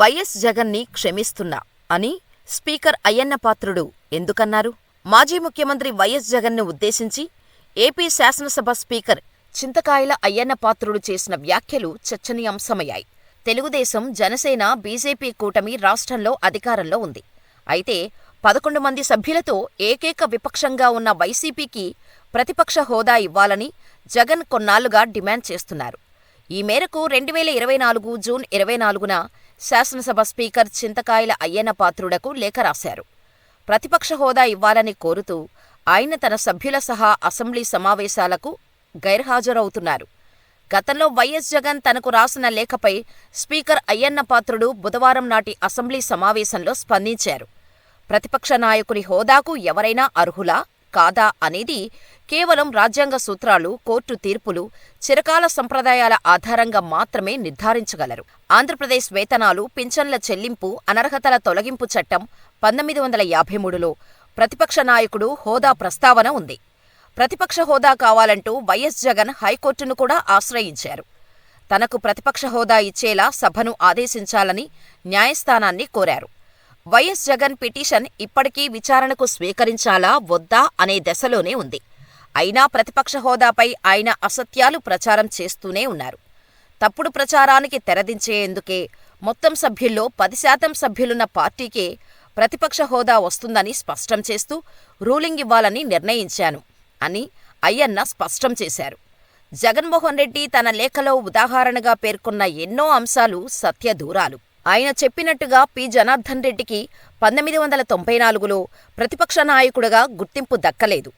YS జగన్ని క్షమిస్తున్నా అని speaker Ayyannapatrudu ఎందుకన్నారు? మాజీ ముఖ్యమంత్రి వైఎస్ జగన్ను ఉద్దేశించి ఏపీ శాసనసభ స్పీకర్ చింతకాయల అయ్యన్నపాత్రుడు చేసిన వ్యాఖ్యలు చర్చనీయాంశమయ్యాయి. తెలుగుదేశం జనసేన బీజేపీ కూటమి రాష్ట్రంలో అధికారంలో ఉంది. అయితే పదకొండు మంది సభ్యులతో ఏకైక విపక్షంగా ఉన్న వైసీపీకి ప్రతిపక్ష హోదా ఇవ్వాలని జగన్ కొన్నాళ్ళుగా డిమాండ్ చేస్తున్నారు. ఈ మేరకు రెండు వేల ఇరవై నాలుగు జూన్ ఇరవై నాలుగున శాసనసభ స్పీకర్ చింతకాయల అయ్యన్నపాత్రుడకు లేఖ రాశారు. ప్రతిపక్ష హోదా ఇవ్వాలని కోరుతూ ఆయన తన సభ్యుల సహా అసెంబ్లీ సమావేశాలకు గైర్హాజరవుతున్నారు. గతంలో వైఎస్ జగన్ తనకు రాసిన లేఖపై స్పీకర్ అయ్యన్నపాత్రుడు బుధవారం నాటి అసెంబ్లీ సమావేశంలో స్పందించారు. ప్రతిపక్ష నాయకుని హోదాకు ఎవరైనా అర్హులా? కాదా అనేది కేవలం రాజ్యాంగ సూత్రాలు కోర్టు తీర్పులు చిరకాల సంప్రదాయాల ఆధారంగా మాత్రమే నిర్ధారించగలరు. ఆంధ్రప్రదేశ్ వేతనాలు పింఛన్ల చెల్లింపు అనర్హతల తొలగింపు చట్టం పంతొమ్మిది వందల యాభై మూడులో ప్రతిపక్ష నాయకుడు హోదా ప్రస్తావన ఉంది. ప్రతిపక్ష హోదా కావాలంటూ వైఎస్ జగన్ హైకోర్టును కూడా ఆశ్రయించారు. తనకు ప్రతిపక్ష హోదా ఇచ్చేలా సభను ఆదేశించాలని న్యాయస్థానాన్ని కోరారు. వైఎస్ జగన్ పిటిషన్ ఇప్పటికీ విచారణకు స్వీకరించాలా వద్దా అనే దశలోనే ఉంది. అయినా ప్రతిపక్ష హోదాపై ఆయన అసత్యాలు ప్రచారం చేస్తూనే ఉన్నారు. తప్పుడు ప్రచారానికి తెరదించేందుకే మొత్తం సభ్యుల్లో పది శాతం సభ్యులున్న పార్టీకే ప్రతిపక్ష హోదా వస్తుందని స్పష్టం చేస్తూ రూలింగ్ ఇవ్వాలని నిర్ణయించాను అని అయ్యన్న స్పష్టం చేశారు. జగన్మోహన్ రెడ్డి తన లేఖలో ఉదాహరణగా పేర్కొన్న ఎన్నో అంశాలు సత్యదూరాలు ఆయన చెప్పినట్టుగా పి. జనార్దన్ రెడ్డికి పంతొమ్మిది వందల తొంభై నాలుగులో ప్రతిపక్ష నాయకుడిగా గుర్తింపు దక్కలేదు.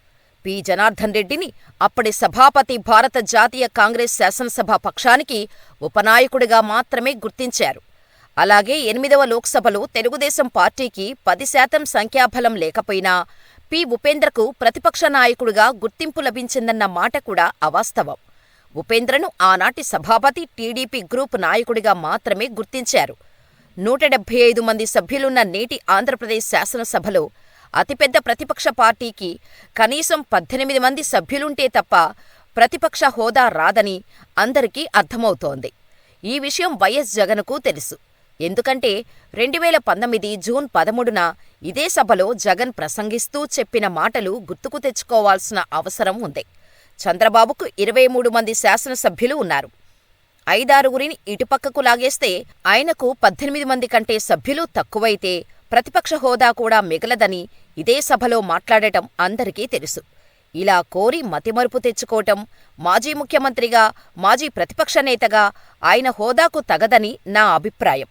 పి. జనార్దన్ రెడ్డిని అప్పటి సభాపతి భారత జాతీయ కాంగ్రెస్ శాసనసభ పక్షానికి ఉపనాయకుడిగా మాత్రమే గుర్తించారు. అలాగే ఎనిమిదవ లోక్సభలో తెలుగుదేశం పార్టీకి పది శాతం సంఖ్యాబలం లేకపోయినా పి. ఉపేంద్రకు ప్రతిపక్ష నాయకుడిగా గుర్తింపు లభించిందన్న మాట కూడా అవాస్తవం. ఉపేంద్రను ఆనాటి సభాపతి టీడీపీ గ్రూప్ నాయకుడిగా మాత్రమే గుర్తించారు. నూట డెబ్బై ఐదు మంది సభ్యులున్న నేటి ఆంధ్రప్రదేశ్ శాసనసభలో అతిపెద్ద ప్రతిపక్ష పార్టీకి కనీసం పద్దెనిమిది మంది సభ్యులుంటే తప్ప ప్రతిపక్ష హోదా రాదని అందరికీ అర్థమవుతోంది. ఈ విషయం వైఎస్ జగన్కు తెలుసు. ఎందుకంటే రెండు వేల పంతొమ్మిది జూన్ పదమూడున ఇదే సభలో జగన్ ప్రసంగిస్తూ చెప్పిన మాటలు గుర్తుకు తెచ్చుకోవాల్సిన అవసరం ఉంది. చంద్రబాబుకు ఇరవై మూడు మంది శాసనసభ్యులు ఉన్నారు. ఐదారుగురిని ఇటుపక్కకు లాగేస్తే ఆయనకు పద్దెనిమిది మంది కంటే సభ్యులు తక్కువైతే ప్రతిపక్ష హోదా కూడా మిగలదని ఇదే సభలో మాట్లాడటం అందరికీ తెలుసు. ఇలా కోరి మతిమరుపు తెచ్చుకోవటం మాజీ ముఖ్యమంత్రిగా మాజీ ప్రతిపక్ష నేతగా ఆయన హోదాకు తగదని నా అభిప్రాయం.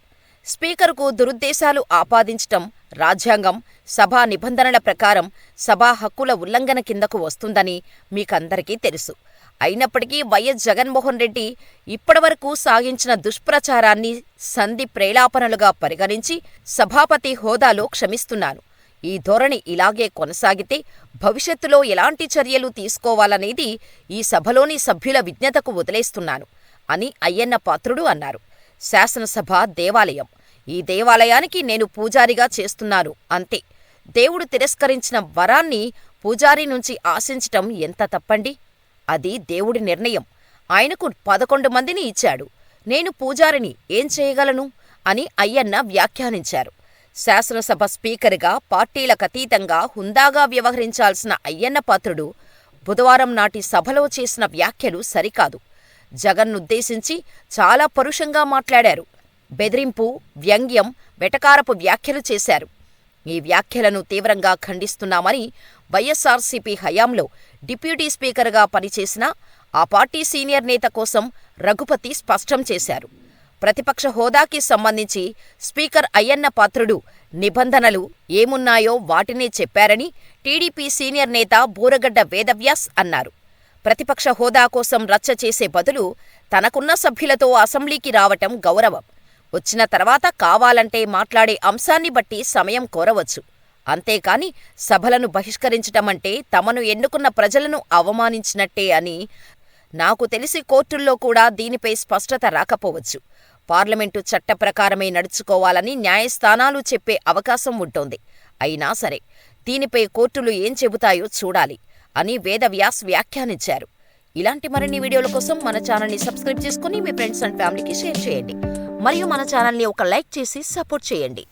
స్పీకరుకు దురుద్దేశాలు ఆపాదించటం రాజ్యాంగం సభా నిబంధనల ప్రకారం సభా హక్కుల ఉల్లంఘన కిందకు వస్తుందని మీకందరికీ తెలుసు. అయినప్పటికీ వైఎస్ జగన్మోహన్ రెడ్డి ఇప్పటివరకు సాగించిన దుష్ప్రచారాన్ని సంధి ప్రేలాపనలుగా పరిగణించి సభాపతి హోదాలో క్షమిస్తున్నాను. ఈ ధోరణి ఇలాగే కొనసాగితే భవిష్యత్తులో ఎలాంటి చర్యలు తీసుకోవాలనేది ఈ సభలోని సభ్యుల విజ్ఞతకు వదిలేస్తున్నాను అని అయ్యన్న పాత్రుడు అన్నారు. శాసనసభ దేవాలయం. ఈ దేవాలయానికి నేను పూజారిగా చేస్తున్నాను అంతే. దేవుడు తిరస్కరించిన వరాన్ని పూజారి నుంచి ఆశించటం ఎంత తప్పండి? అది దేవుడి నిర్ణయం. ఆయనకు పదకొండు మందిని ఇచ్చాడు. నేను పూజారిని ఏం చేయగలను? అని అయ్యన్న వ్యాఖ్యానించారు. శాసనసభ స్పీకర్గా పార్టీలకతీతంగా హుందాగా వ్యవహరించాల్సిన అయ్యన్న పాత్రుడు బుధవారం నాటి సభలో చేసిన వ్యాఖ్యలు సరికాదు. జగన్నుద్దేశించి చాలా పరుషంగా మాట్లాడారు. బెదిరింపు వ్యంగ్యం వెటకారపు వ్యాఖ్యలు చేశారు. ఈ వ్యాఖ్యలను తీవ్రంగా ఖండిస్తున్నామని వైఎస్సార్సీపీ హయాంలో డిప్యూటీ స్పీకర్గా పనిచేసిన ఆ పార్టీ సీనియర్ నేత కోసం రఘుపతి స్పష్టం చేశారు. ప్రతిపక్ష హోదాకి సంబంధించి స్పీకర్ అయ్యన్న పాత్రుడు నిబంధనలు ఏమున్నాయో వాటినే చెప్పారని టీడీపీ సీనియర్ నేత బూరగడ్డ వేదవ్యాస్ అన్నారు. ప్రతిపక్ష హోదా కోసం రచ్చ చేసే బదులు తనకున్న సభ్యులతో అసెంబ్లీకి రావటం గౌరవం. వచ్చిన తర్వాత కావాలంటే మాట్లాడే అంశాన్ని బట్టి సమయం కోరవచ్చు. అంతేకాని సభలను బహిష్కరించటమంటే తమను ఎన్నుకున్న ప్రజలను అవమానించినట్టే అని నాకు తెలిసి కోర్టుల్లో కూడా దీనిపై స్పష్టత రాకపోవచ్చు. పార్లమెంటు చట్ట ప్రకారమే నడుచుకోవాలని న్యాయస్థానాలు చెప్పే అవకాశం ఉంటోంది. అయినా సరే దీనిపై కోర్టులు ఏం చెబుతాయో చూడాలి. అని వేదవ్యాస్ వ్యాఖ్యానించారు. ఇలాంటి మరిన్ని వీడియోల కోసం మన ఛానల్ని సబ్స్క్రైబ్ చేసుకుని మీ ఫ్రెండ్స్ అండ్ ఫ్యామిలీకి షేర్ చేయండి. మరియు మన ఛానల్ని ఒక లైక్ చేసి సపోర్ట్ చేయండి.